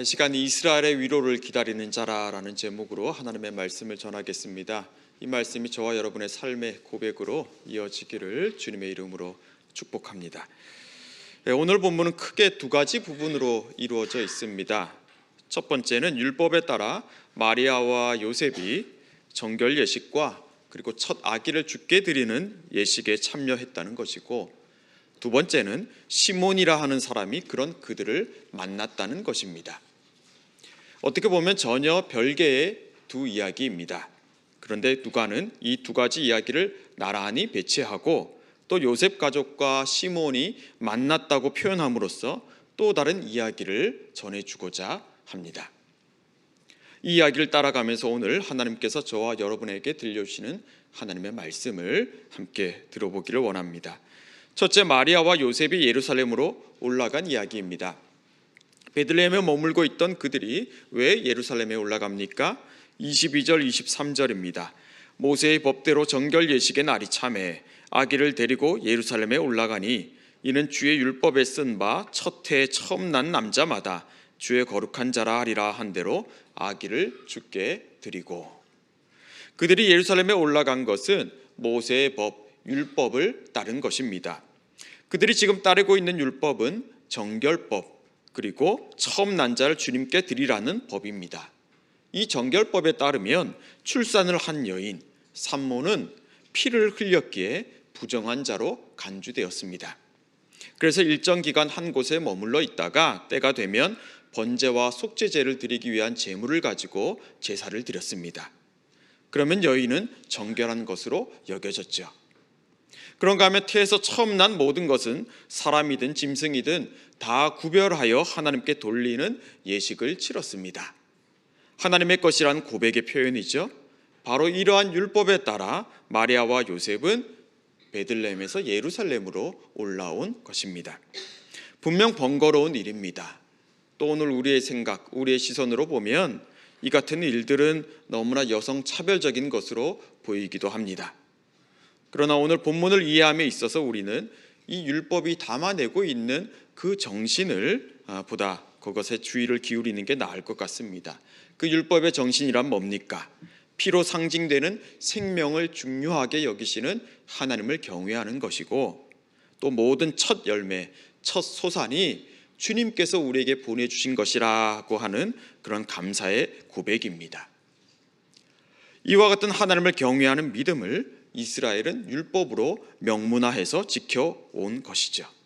이 시간 이스라엘의 위로를 기다리는 자라라는 제목으로 하나님의 말씀을 전하겠습니다. 이 말씀이 저와 여러분의 삶의 고백으로 이어지기를 주님의 이름으로 축복합니다. 예, 오늘 본문은 크게 두 가지 부분으로 이루어져 있습니다. 첫 번째는 율법에 따라 마리아와 요셉이 정결 예식과 그리고 첫 아기를 죽게 드리는 예식에 참여했다는 것이고 두 번째는 시몬이라 하는 사람이 그런 그들을 만났다는 것입니다. 어떻게 보면 전혀 별개의 두 이야기입니다. 그런데 누가는 이 두 가지 이야기를 나란히 배치하고 또 요셉 가족과 시몬이 만났다고 표현함으로써 또 다른 이야기를 전해주고자 합니다. 이 이야기를 따라가면서 오늘 하나님께서 저와 여러분에게 들려주시는 하나님의 말씀을 함께 들어보기를 원합니다. 첫째 마리아와 요셉이 예루살렘으로 올라간 이야기입니다. 베들레헴에 머물고 있던 그들이 왜 예루살렘에 올라갑니까? 22절 23절입니다. 모세의 법대로 정결 예식의 날이 참해 아기를 데리고 예루살렘에 올라가니 이는 주의 율법에 쓴 바 첫해 처음 난 남자마다 주의 거룩한 자라 하리라 한 대로 아기를 죽게 드리고 그들이 예루살렘에 올라간 것은 모세의 법 율법을 따른 것입니다. 그들이 지금 따르고 있는 율법은 정결법 그리고 처음 난 자를 주님께 드리라는 법입니다. 이 정결법에 따르면 출산을 한 여인 산모는 피를 흘렸기에 부정한 자로 간주되었습니다. 그래서 일정 기간 한 곳에 머물러 있다가 때가 되면 번제와 속죄제를 드리기 위한 제물을 가지고 제사를 드렸습니다. 그러면 여인은 정결한 것으로 여겨졌죠. 그런가 하면 태에서 처음 난 모든 것은 사람이든 짐승이든 다 구별하여 하나님께 돌리는 예식을 치렀습니다. 하나님의 것이란 고백의 표현이죠. 바로 이러한 율법에 따라 마리아와 요셉은 베들레헴에서 예루살렘으로 올라온 것입니다. 분명 번거로운 일입니다. 또 오늘 우리의 생각, 우리의 시선으로 보면 이 같은 일들은 너무나 여성 차별적인 것으로 보이기도 합니다. 그러나 오늘 본문을 이해함에 있어서 우리는 이 율법이 담아내고 있는 그 정신을 아, 보다 그것에 주의를 기울이는 게 나을 것 같습니다. 그 율법의 정신이란 뭡니까? 피로 상징되는 생명을 중요하게 여기시는 하나님을 경외하는 것이고 또 모든 첫 열매, 첫 소산이 주님께서 우리에게 보내주신 것이라고 하는 그런 감사의 고백입니다. 이와 같은 하나님을 경외하는 믿음을 이스라엘은 율법으로 명문화해서 지켜온 것이죠.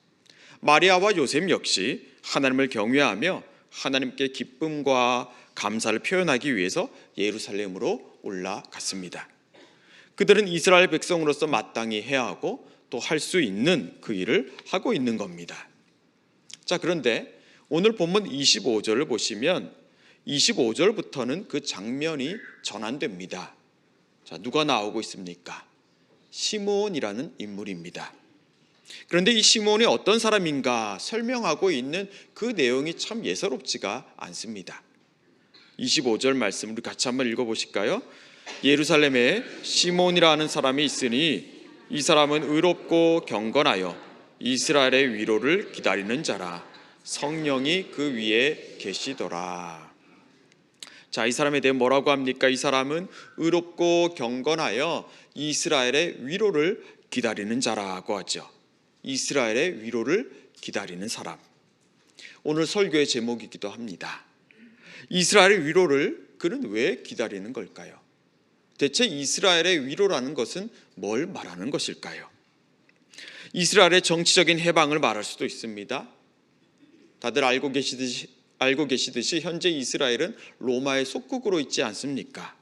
마리아와 요셉 역시 하나님을 경외하며 하나님께 기쁨과 감사를 표현하기 위해서 예루살렘으로 올라갔습니다. 그들은 이스라엘 백성으로서 마땅히 해야 하고 또 할 수 있는 그 일을 하고 있는 겁니다. 자, 그런데 오늘 본문 25절을 보시면 25절부터는 그 장면이 전환됩니다. 자, 누가 나오고 있습니까? 시몬이라는 인물입니다. 그런데 이 시몬이 어떤 사람인가 설명하고 있는 그 내용이 참 예사롭지가 않습니다. 25절 말씀 우리 같이 한번 읽어 보실까요? 예루살렘에 시몬이라는 사람이 있으니 이 사람은 의롭고 경건하여 이스라엘의 위로를 기다리는 자라 성령이 그 위에 계시더라. 자, 이 사람에 대해 뭐라고 합니까? 이 사람은 의롭고 경건하여 이스라엘의 위로를 기다리는 자라고 하죠. 이스라엘의 위로를 기다리는 사람. 오늘 설교의 제목이기도 합니다. 이스라엘의 위로를 그는 왜 기다리는 걸까요? 대체 이스라엘의 위로라는 것은 뭘 말하는 것일까요? 이스라엘의 정치적인 해방을 말할 수도 있습니다. 다들 알고 계시듯이 알고 계시듯이 현재 이스라엘은 로마의 속국으로 있지 않습니까?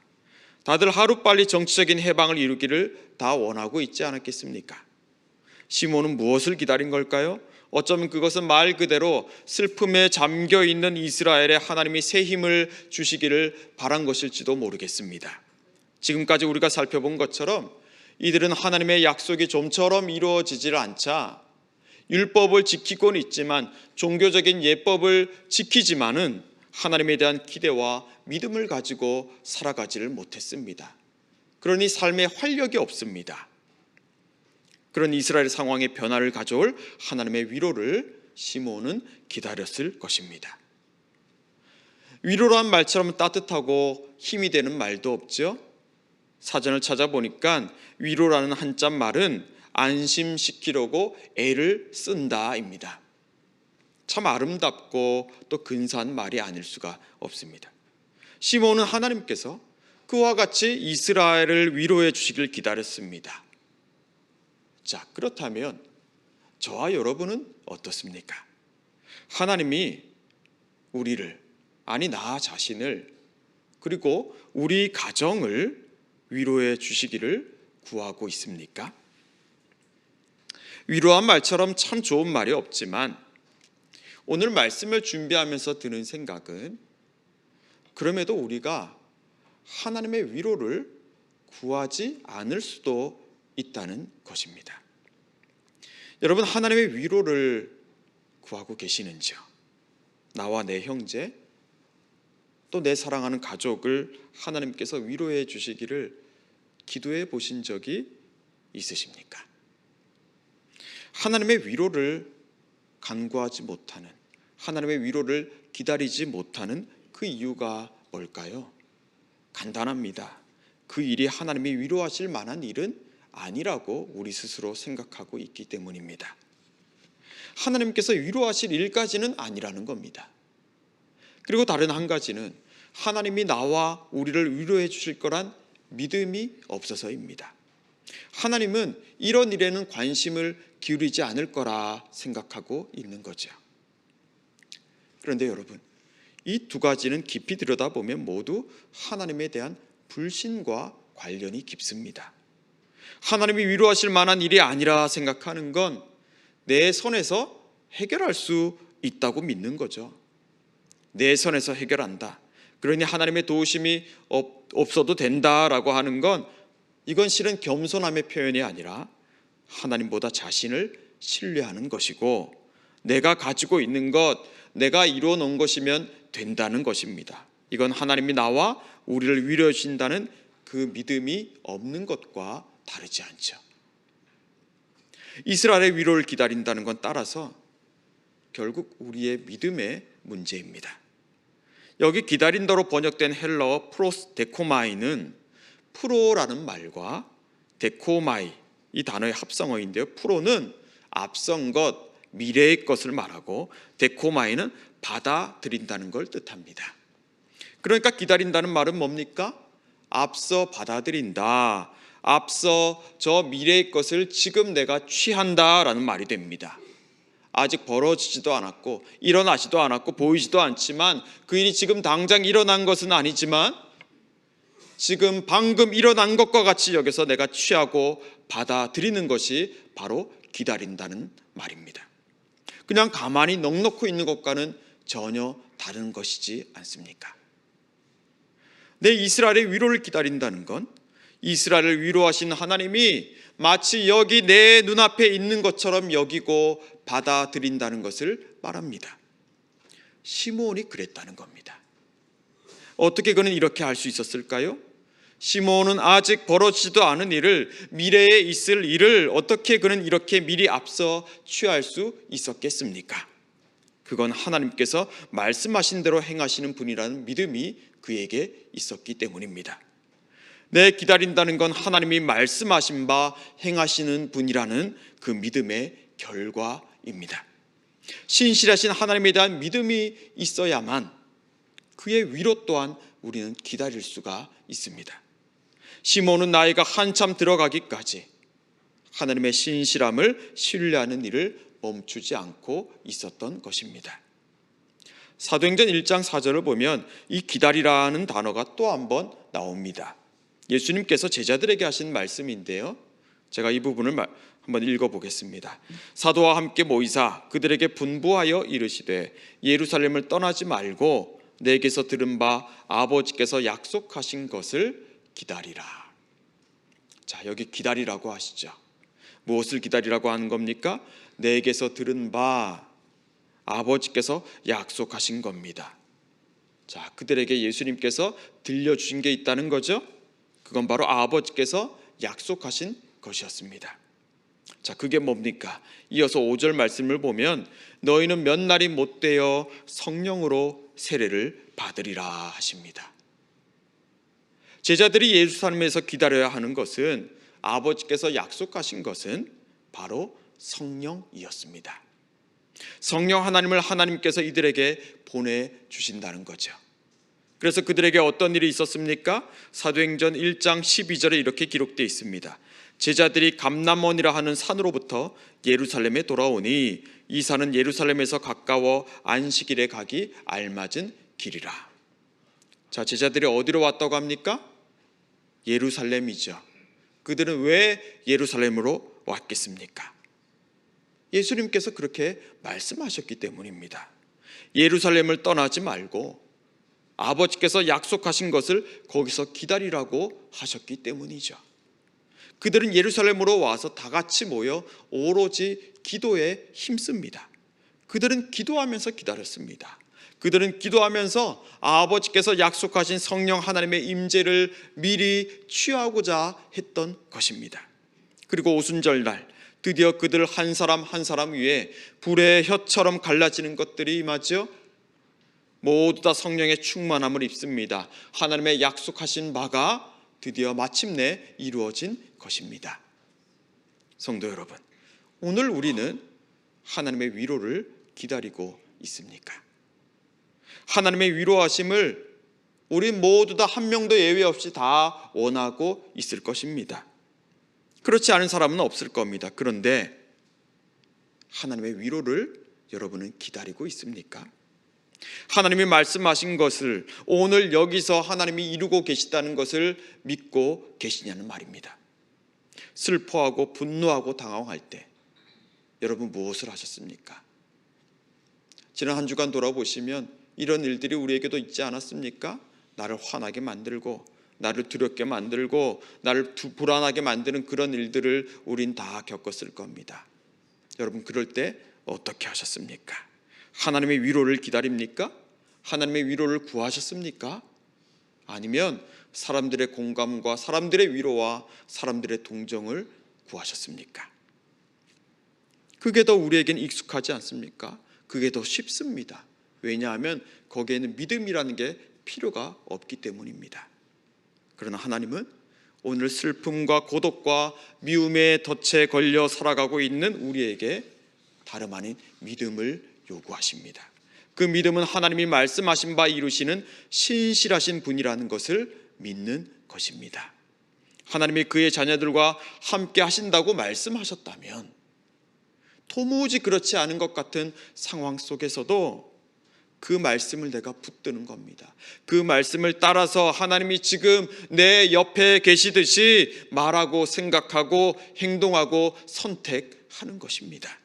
다들 하루빨리 정치적인 해방을 이루기를 다 원하고 있지 않았겠습니까? 시몬은 무엇을 기다린 걸까요? 어쩌면 그것은 말 그대로 슬픔에 잠겨 있는 이스라엘에 하나님이 새 힘을 주시기를 바란 것일지도 모르겠습니다. 지금까지 우리가 살펴본 것처럼 이들은 하나님의 약속이 좀처럼 이루어지질 않자 율법을 지키고는 있지만 종교적인 예법을 지키지만은 하나님에 대한 기대와 믿음을 가지고 살아가지를 못했습니다. 그러니 삶에 활력이 없습니다. 그런 이스라엘 상황의 변화를 가져올 하나님의 위로를 시몬은 기다렸을 것입니다. 위로란 말처럼 따뜻하고 힘이 되는 말도 없죠. 사전을 찾아보니까 위로라는 한자 말은 안심시키려고 애를 쓴다입니다. 참 아름답고 또 근사한 말이 아닐 수가 없습니다. 시몬은 하나님께서 그와 같이 이스라엘을 위로해 주시길 기다렸습니다. 자, 그렇다면 저와 여러분은 어떻습니까? 하나님이 우리를 아니 나 자신을 그리고 우리 가정을 위로해 주시기를 구하고 있습니까? 위로한 말처럼 참 좋은 말이 없지만 오늘 말씀을 준비하면서 드는 생각은 그럼에도 우리가 하나님의 위로를 구하지 않을 수도 있다는 것입니다. 여러분 하나님의 위로를 구하고 계시는지요? 나와 내 형제 또 내 사랑하는 가족을 하나님께서 위로해 주시기를 기도해 보신 적이 있으십니까? 하나님의 위로를 간구하지 못하는 하나님의 위로를 기다리지 못하는 그 이유가 뭘까요? 간단합니다. 그 일이 하나님이 위로하실 만한 일은 아니라고 우리 스스로 생각하고 있기 때문입니다. 하나님께서 위로하실 일까지는 아니라는 겁니다. 그리고 다른 한 가지는 하나님이 나와 우리를 위로해 주실 거란 믿음이 없어서입니다. 하나님은 이런 일에는 관심을 기울이지 않을 거라 생각하고 있는 거죠. 그런데 여러분, 이 두 가지는 깊이 들여다보면 모두 하나님에 대한 불신과 관련이 깊습니다. 하나님이 위로하실 만한 일이 아니라 생각하는 건내 손에서 해결할 수 있다고 믿는 거죠. 내 손에서 해결한다. 그러니 하나님의 도우심이 없 어도 된다라고 하는 건 이건 실은 겸손함의 표현이 아니라 하나님보다 자신을 신뢰하는 것이고 내가 가지고 있는 것, 내가 이루어 놓은 것이면 된다는 것입니다. 이건 하나님이 나와 우리를 위로해 주신다는 그 믿음이 없는 것과 다르지 않죠. 이스라엘의 위로를 기다린다는 건 따라서 결국 우리의 믿음의 문제입니다. 여기 기다린다로 번역된 헬러어 프로스 데코마이는 프로라는 말과 데코마이 이 단어의 합성어인데요. 프로는 앞선 것, 미래의 것을 말하고 데코마이는 받아들인다는 걸 뜻합니다. 그러니까 기다린다는 말은 뭡니까? 앞서 받아들인다. 앞서 저 미래의 것을 지금 내가 취한다라는 말이 됩니다. 아직 벌어지지도 않았고 일어나지도 않았고 보이지도 않지만 그 일이 지금 당장 일어난 것은 아니지만 지금 방금 일어난 것과 같이 여기서 내가 취하고 받아들이는 것이 바로 기다린다는 말입니다. 그냥 가만히 넋놓고 있는 것과는 전혀 다른 것이지 않습니까? 내 이스라엘의 위로를 기다린다는 건 이스라엘을 위로하신 하나님이 마치 여기 내 눈앞에 있는 것처럼 여기고 받아들인다는 것을 말합니다. 시몬이 그랬다는 겁니다. 어떻게 그는 이렇게 할 수 있었을까요? 시몬은 아직 벌어지지도 않은 일을 미래에 있을 일을 어떻게 그는 이렇게 미리 앞서 취할 수 있었겠습니까? 그건 하나님께서 말씀하신 대로 행하시는 분이라는 믿음이 그에게 있었기 때문입니다. 내 기다린다는 건 하나님이 말씀하신 바 행하시는 분이라는 그 믿음의 결과입니다. 신실하신 하나님에 대한 믿음이 있어야만 그의 위로 또한 우리는 기다릴 수가 있습니다. 시몬은 나이가 한참 들어가기까지 하나님의 신실함을 신뢰하는 일을 멈추지 않고 있었던 것입니다. 사도행전 1장 4절을 보면 이 기다리라는 단어가 또 한 번 나옵니다. 예수님께서 제자들에게 하신 말씀인데요. 제가 이 부분을 한번 읽어 보겠습니다. 사도와 함께 모이사 그들에게 분부하여 이르시되 예루살렘을 떠나지 말고 내게서 들은 바 아버지께서 약속하신 것을 기다리라. 자, 여기 기다리라고 하시죠. 무엇을 기다리라고 하는 겁니까? 내게서 들은 바 아버지께서 약속하신 겁니다. 자, 그들에게 예수님께서 들려주신 게 있다는 거죠. 그건 바로 아버지께서 약속하신 것이었습니다. 자, 그게 뭡니까? 이어서 5절 말씀을 보면 너희는 몇 날이 못 되어 성령으로 세례를 받으리라 하십니다. 제자들이 예루살렘에서 기다려야 하는 것은 아버지께서 약속하신 것은 바로 성령이었습니다. 성령 하나님을 하나님께서 이들에게 보내 주신다는 거죠. 그래서 그들에게 어떤 일이 있었습니까? 사도행전 1장 12절에 이렇게 기록되어 있습니다. 제자들이 감남원이라 하는 산으로부터 예루살렘에 돌아오니 이 산은 예루살렘에서 가까워 안식일에 가기 알맞은 길이라. 자, 제자들이 어디로 왔다고 합니까? 예루살렘이죠. 그들은 왜 예루살렘으로 왔겠습니까? 예수님께서 그렇게 말씀하셨기 때문입니다. 예루살렘을 떠나지 말고 아버지께서 약속하신 것을 거기서 기다리라고 하셨기 때문이죠. 그들은 예루살렘으로 와서 다 같이 모여 오로지 기도에 힘씁니다. 그들은 기도하면서 기다렸습니다. 그들은 기도하면서 아버지께서 약속하신 성령 하나님의 임재를 미리 취하고자 했던 것입니다. 그리고 오순절 날 드디어 그들 한 사람 한 사람 위에 불의 혀처럼 갈라지는 것들이 임하죠. 모두 다 성령의 충만함을 입습니다. 하나님의 약속하신 바가 드디어 마침내 이루어진 것입니다. 성도 여러분, 오늘 우리는 하나님의 위로를 기다리고 있습니까? 하나님의 위로하심을 우리 모두 다 한 명도 예외 없이 다 원하고 있을 것입니다. 그렇지 않은 사람은 없을 겁니다. 그런데 하나님의 위로를 여러분은 기다리고 있습니까? 하나님이 말씀하신 것을 오늘 여기서 하나님이 이루고 계시다는 것을 믿고 계시냐는 말입니다. 슬퍼하고 분노하고 당황할 때 여러분 무엇을 하셨습니까? 지난 한 주간 돌아보시면 이런 일들이 우리에게도 있지 않았습니까? 나를 화나게 만들고 나를 두렵게 만들고 나를 불안하게 만드는 그런 일들을 우린 다 겪었을 겁니다. 여러분 그럴 때 어떻게 하셨습니까? 하나님의 위로를 기다립니까? 하나님의 위로를 구하셨습니까? 아니면 사람들의 공감과 사람들의 위로와 사람들의 동정을 구하셨습니까? 그게 더 우리에겐 익숙하지 않습니까? 그게 더 쉽습니다. 왜냐하면 거기에는 믿음이라는 게 필요가 없기 때문입니다. 그러나 하나님은 오늘 슬픔과 고독과 미움의 덫에 걸려 살아가고 있는 우리에게 다름 아닌 믿음을 요구하십니다. 그 믿음은 하나님이 말씀하신 바 이루시는 신실하신 분이라는 것을 믿는 것입니다. 하나님이 그의 자녀들과 함께 하신다고 말씀하셨다면 도무지 그렇지 않은 것 같은 상황 속에서도 그 말씀을 내가 붙드는 겁니다. 그 말씀을 따라서 하나님이 지금 내 옆에 계시듯이 말하고 생각하고 행동하고 선택하는 것입니다.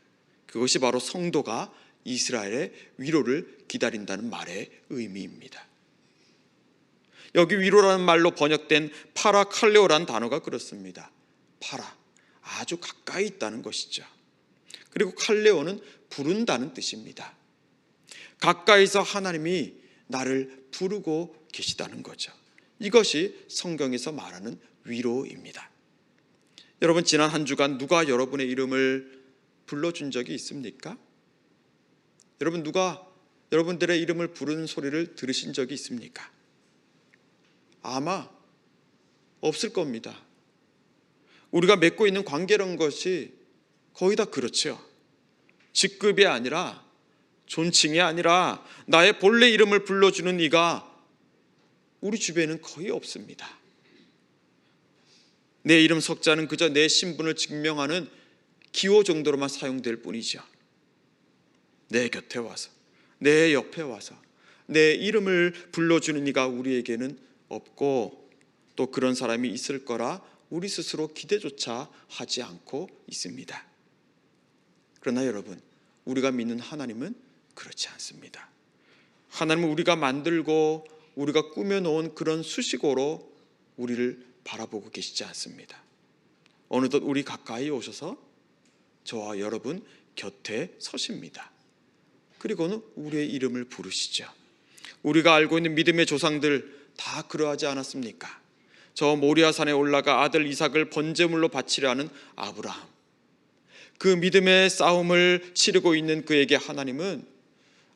그것이 바로 성도가 이스라엘의 위로를 기다린다는 말의 의미입니다. 여기 위로라는 말로 번역된 파라칼레오라는 단어가 그렇습니다. 파라 아주 가까이 있다는 것이죠. 그리고 칼레오는 부른다는 뜻입니다. 가까이서 하나님이 나를 부르고 계시다는 거죠. 이것이 성경에서 말하는 위로입니다. 여러분 지난 한 주간 누가 여러분의 이름을 불러준 적이 있습니까? 여러분 누가 여러분들의 이름을 부르는 소리를 들으신 적이 있습니까? 아마 없을 겁니다. 우리가 맺고 있는 관계란 것이 거의 다 그렇죠. 직급이 아니라 존칭이 아니라 나의 본래 이름을 불러주는 이가 우리 주변에는 거의 없습니다. 내 이름 석자는 그저 내 신분을 증명하는 기호 정도로만 사용될 뿐이죠. 내 곁에 와서, 내 옆에 와서, 내 이름을 불러주는 이가 우리에게는 없고 또 그런 사람이 있을 거라 우리 스스로 기대조차 하지 않고 있습니다. 그러나 여러분, 우리가 믿는 하나님은 그렇지 않습니다. 하나님은 우리가 만들고 우리가 꾸며놓은 그런 수식어로 우리를 바라보고 계시지 않습니다. 어느덧 우리 가까이 오셔서 저와 여러분 곁에 서십니다. 그리고는 우리의 이름을 부르시죠. 우리가 알고 있는 믿음의 조상들 다 그러하지 않았습니까? 저 모리아산에 올라가 아들 이삭을 번제물로 바치려 하는 아브라함. 그 믿음의 싸움을 치르고 있는 그에게 하나님은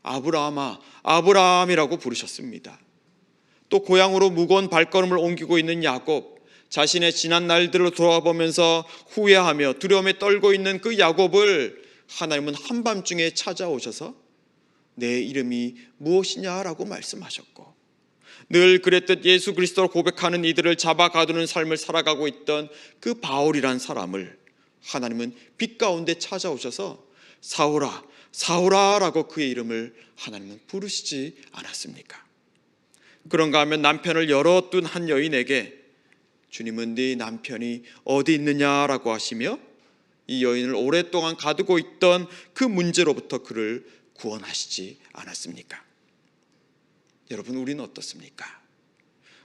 아브라함아, 아브라함이라고 부르셨습니다. 또 고향으로 무거운 발걸음을 옮기고 있는 야곱, 자신의 지난 날들을 돌아보면서 후회하며 두려움에 떨고 있는 그 야곱을 하나님은 한밤중에 찾아오셔서 내 이름이 무엇이냐라고 말씀하셨고 늘 그랬듯 예수 그리스도를 고백하는 이들을 잡아 가두는 삶을 살아가고 있던 그 바울이란 사람을 하나님은 빛 가운데 찾아오셔서 사울아 사울아라고 그의 이름을 하나님은 부르시지 않았습니까? 그런가 하면 남편을 열어둔 한 여인에게 주님은 네 남편이 어디 있느냐라고 하시며 이 여인을 오랫동안 가두고 있던 그 문제로부터 그를 구원하시지 않았습니까? 여러분 우리는 어떻습니까?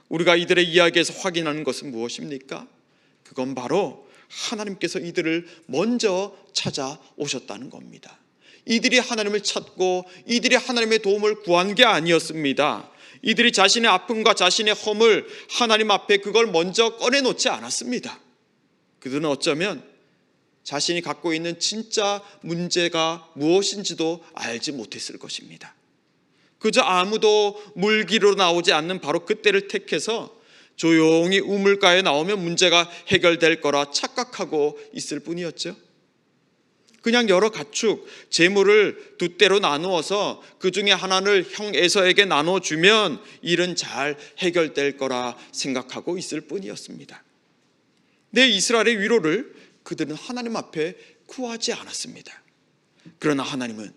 우리가 이들의 이야기에서 확인하는 것은 무엇입니까? 그건 바로 하나님께서 이들을 먼저 찾아오셨다는 겁니다. 이들이 하나님을 찾고 이들이 하나님의 도움을 구한 게 아니었습니다. 이들이 자신의 아픔과 자신의 허물 하나님 앞에 그걸 먼저 꺼내놓지 않았습니다. 그들은 어쩌면 자신이 갖고 있는 진짜 문제가 무엇인지도 알지 못했을 것입니다. 그저 아무도 물기로 나오지 않는 바로 그때를 택해서 조용히 우물가에 나오면 문제가 해결될 거라 착각하고 있을 뿐이었죠. 그냥 여러 가축, 재물을 두 때로 나누어서 그 중에 하나를 형 에서에게 나눠주면 일은 잘 해결될 거라 생각하고 있을 뿐이었습니다. 내 이스라엘의 위로를 그들은 하나님 앞에 구하지 않았습니다. 그러나 하나님은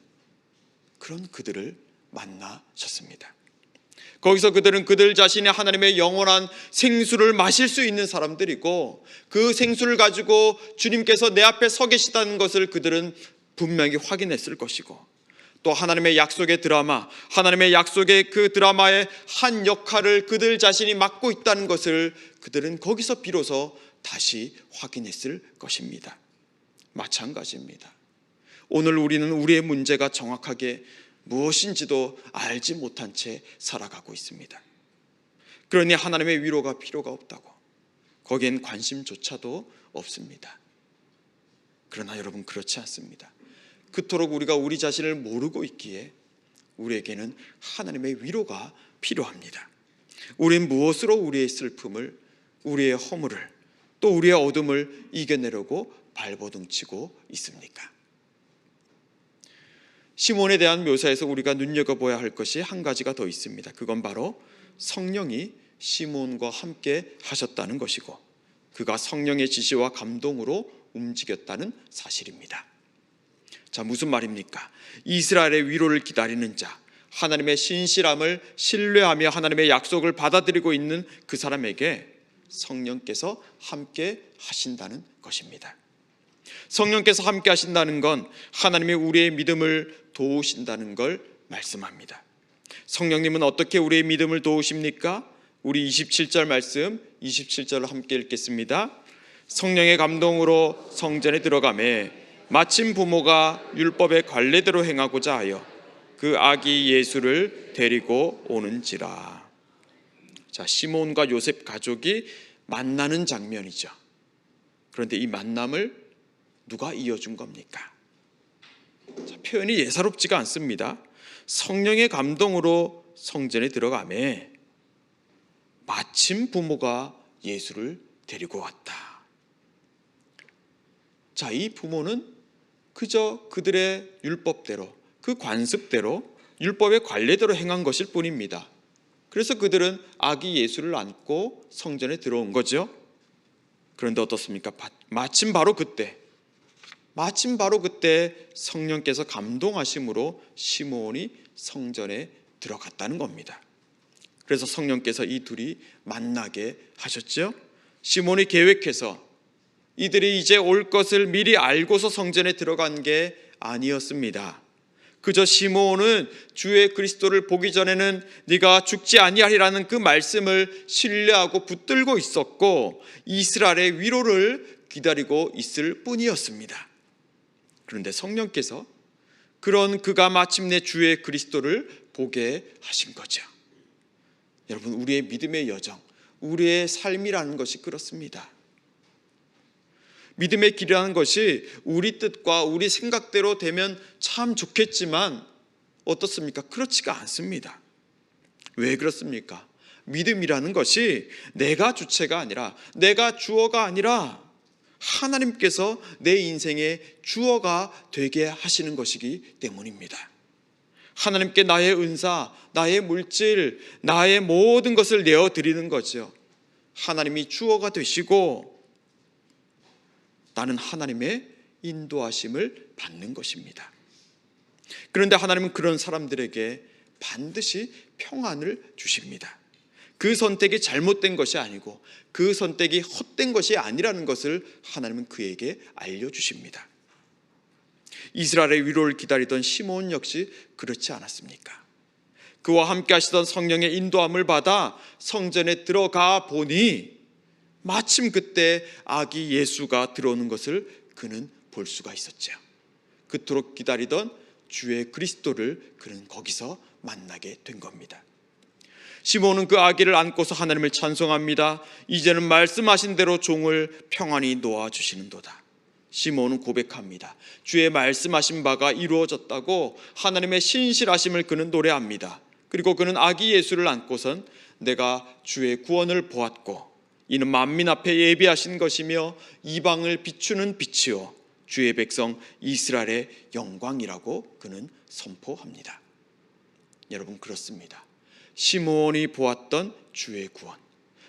그런 그들을 만나셨습니다. 거기서 그들은 그들 자신의 하나님의 영원한 생수를 마실 수 있는 사람들이고 그 생수를 가지고 주님께서 내 앞에 서 계시다는 것을 그들은 분명히 확인했을 것이고 또 하나님의 약속의 드라마, 하나님의 약속의 그 드라마의 한 역할을 그들 자신이 맡고 있다는 것을 그들은 거기서 비로소 다시 확인했을 것입니다. 마찬가지입니다. 오늘 우리는 우리의 문제가 정확하게 무엇인지도 알지 못한 채 살아가고 있습니다. 그러니 하나님의 위로가 필요가 없다고 거기엔 관심조차도 없습니다. 그러나 여러분 그렇지 않습니다. 그토록 우리가 우리 자신을 모르고 있기에 우리에게는 하나님의 위로가 필요합니다. 우린 무엇으로 우리의 슬픔을, 우리의 허물을, 또 우리의 어둠을 이겨내려고 발버둥치고 있습니까? 시몬에 대한 묘사에서 우리가 눈여겨봐야 할 것이 한 가지가 더 있습니다. 그건 바로 성령이 시몬과 함께 하셨다는 것이고 그가 성령의 지시와 감동으로 움직였다는 사실입니다. 자, 무슨 말입니까? 이스라엘의 위로를 기다리는 자, 하나님의 신실함을 신뢰하며 하나님의 약속을 받아들이고 있는 그 사람에게 성령께서 함께 하신다는 것입니다. 성령께서 함께 하신다는 건 하나님의 우리의 믿음을 도우신다는 걸 말씀합니다. 성령님은 어떻게 우리의 믿음을 도우십니까? 우리 27절 말씀 27절을 함께 읽겠습니다. 성령의 감동으로 성전에 들어가매 마침 부모가 율법의 관례대로 행하고자 하여 그 아기 예수를 데리고 오는지라. 자, 시몬과 요셉 가족이 만나는 장면이죠. 그런데 이 만남을 누가 이어준 겁니까? 자, 표현이 예사롭지가 않습니다. 성령의 감동으로 성전에 들어가매 마침 부모가 예수를 데리고 왔다. 자, 이 부모는 그저 그들의 율법대로 그 관습대로 율법의 관례대로 행한 것일 뿐입니다. 그래서 그들은 아기 예수를 안고 성전에 들어온 거죠. 그런데 어떻습니까? 마침 바로 그때 마침 바로 그때 성령께서 감동하심으로 시몬이 성전에 들어갔다는 겁니다. 그래서 성령께서 이 둘이 만나게 하셨죠. 시몬이 계획해서 이들이 이제 올 것을 미리 알고서 성전에 들어간 게 아니었습니다. 그저 시몬은 주의 그리스도를 보기 전에는 네가 죽지 아니하리라는 그 말씀을 신뢰하고 붙들고 있었고 이스라엘의 위로를 기다리고 있을 뿐이었습니다. 그런데 성령께서 그런 그가 마침내 주의 그리스도를 보게 하신 거죠. 여러분 우리의 믿음의 여정, 우리의 삶이라는 것이 그렇습니다. 믿음의 길이라는 것이 우리 뜻과 우리 생각대로 되면 참 좋겠지만 어떻습니까? 그렇지가 않습니다. 왜 그렇습니까? 믿음이라는 것이 내가 주체가 아니라 내가 주어가 아니라 하나님께서 내 인생의 주어가 되게 하시는 것이기 때문입니다. 하나님께 나의 은사, 나의 물질, 나의 모든 것을 내어 드리는 거죠. 하나님이 주어가 되시고 나는 하나님의 인도하심을 받는 것입니다. 그런데 하나님은 그런 사람들에게 반드시 평안을 주십니다. 그 선택이 잘못된 것이 아니고 그 선택이 헛된 것이 아니라는 것을 하나님은 그에게 알려주십니다. 이스라엘의 위로를 기다리던 시몬 역시 그렇지 않았습니까? 그와 함께 하시던 성령의 인도함을 받아 성전에 들어가 보니 마침 그때 아기 예수가 들어오는 것을 그는 볼 수가 있었죠. 그토록 기다리던 주의 그리스도를 그는 거기서 만나게 된 겁니다. 시몬은 그 아기를 안고서 하나님을 찬송합니다. 이제는 말씀하신 대로 종을 평안히 놓아 주시는도다. 시몬은 고백합니다. 주의 말씀하신 바가 이루어졌다고 하나님의 신실하심을 그는 노래합니다. 그리고 그는 아기 예수를 안고선 내가 주의 구원을 보았고 이는 만민 앞에 예비하신 것이며 이방을 비추는 빛이요 주의 백성 이스라엘의 영광이라고 그는 선포합니다. 여러분 그렇습니다. 시몬이 보았던 주의 구원,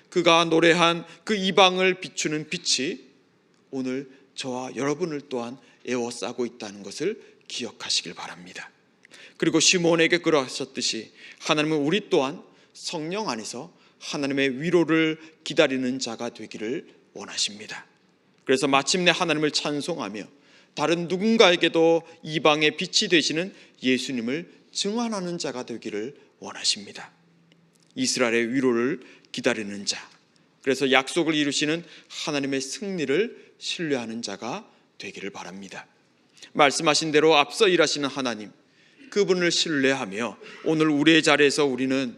그가 노래한 그 이방을 비추는 빛이 오늘 저와 여러분을 또한 에워싸고 있다는 것을 기억하시길 바랍니다. 그리고 시몬에게 그러하셨듯이 하나님은 우리 또한 성령 안에서 하나님의 위로를 기다리는 자가 되기를 원하십니다. 그래서 마침내 하나님을 찬송하며 다른 누군가에게도 이방의 빛이 되시는 예수님을 증언하는 자가 되기를 원하십니다. 이스라엘의 위로를 기다리는 자. 그래서 약속을 이루시는 하나님의 승리를 신뢰하는 자가 되기를 바랍니다. 말씀하신 대로 앞서 일하시는 하나님, 그분을 신뢰하며 오늘 우리의 자리에서 우리는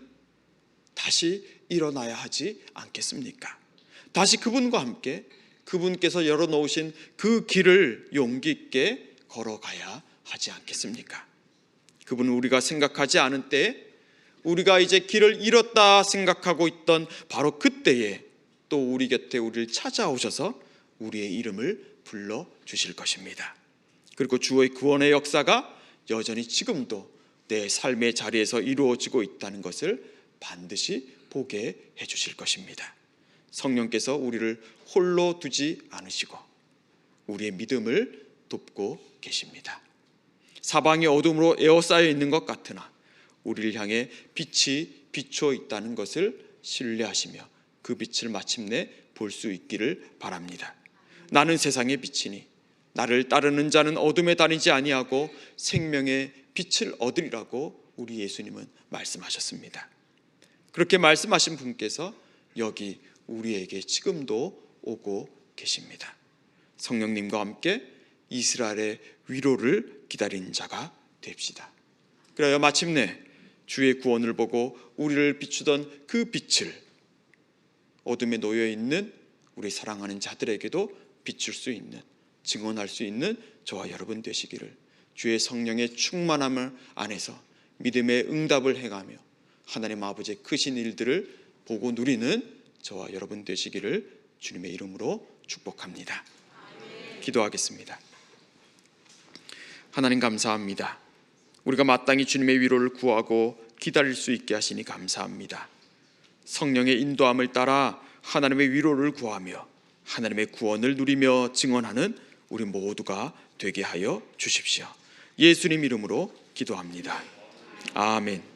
다시 일어나야 하지 않겠습니까? 다시 그분과 함께 그분께서 열어놓으신 그 길을 용기 있게 걸어가야 하지 않겠습니까? 그분은 우리가 생각하지 않은 때 우리가 이제 길을 잃었다 생각하고 있던 바로 그때에 또 우리 곁에 우리를 찾아오셔서 우리의 이름을 불러 주실 것입니다. 그리고 주의 구원의 역사가 여전히 지금도 내 삶의 자리에서 이루어지고 있다는 것을 반드시 보게 해 주실 것입니다. 성령께서 우리를 홀로 두지 않으시고 우리의 믿음을 돕고 계십니다. 사방이 어둠으로 에워싸여 있는 것 같으나 우리를 향해 빛이 비춰 있다는 것을 신뢰하시며 그 빛을 마침내 볼 수 있기를 바랍니다. 나는 세상의 빛이니 나를 따르는 자는 어둠에 다니지 아니하고 생명의 빛을 얻으리라고 우리 예수님은 말씀하셨습니다. 그렇게 말씀하신 분께서 여기 우리에게 지금도 오고 계십니다. 성령님과 함께 이스라엘의 위로를 기다리는 자가 됩시다. 그래야 마침내 주의 구원을 보고 우리를 비추던 그 빛을 어둠에 놓여 있는 우리 사랑하는 자들에게도 비출 수 있는 증언할 수 있는 저와 여러분 되시기를 주의 성령의 충만함을 안에서 믿음의 응답을 행하며 하나님 아버지의 크신 일들을 보고 누리는 저와 여러분 되시기를 주님의 이름으로 축복합니다. 기도하겠습니다. 하나님 감사합니다. 우리가 마땅히 주님의 위로를 구하고 기다릴 수 있게 하시니 감사합니다. 성령의 인도함을 따라 하나님의 위로를 구하며 하나님의 구원을 누리며 증언하는 우리 모두가 되게 하여 주십시오. 예수님 이름으로 기도합니다. 아멘.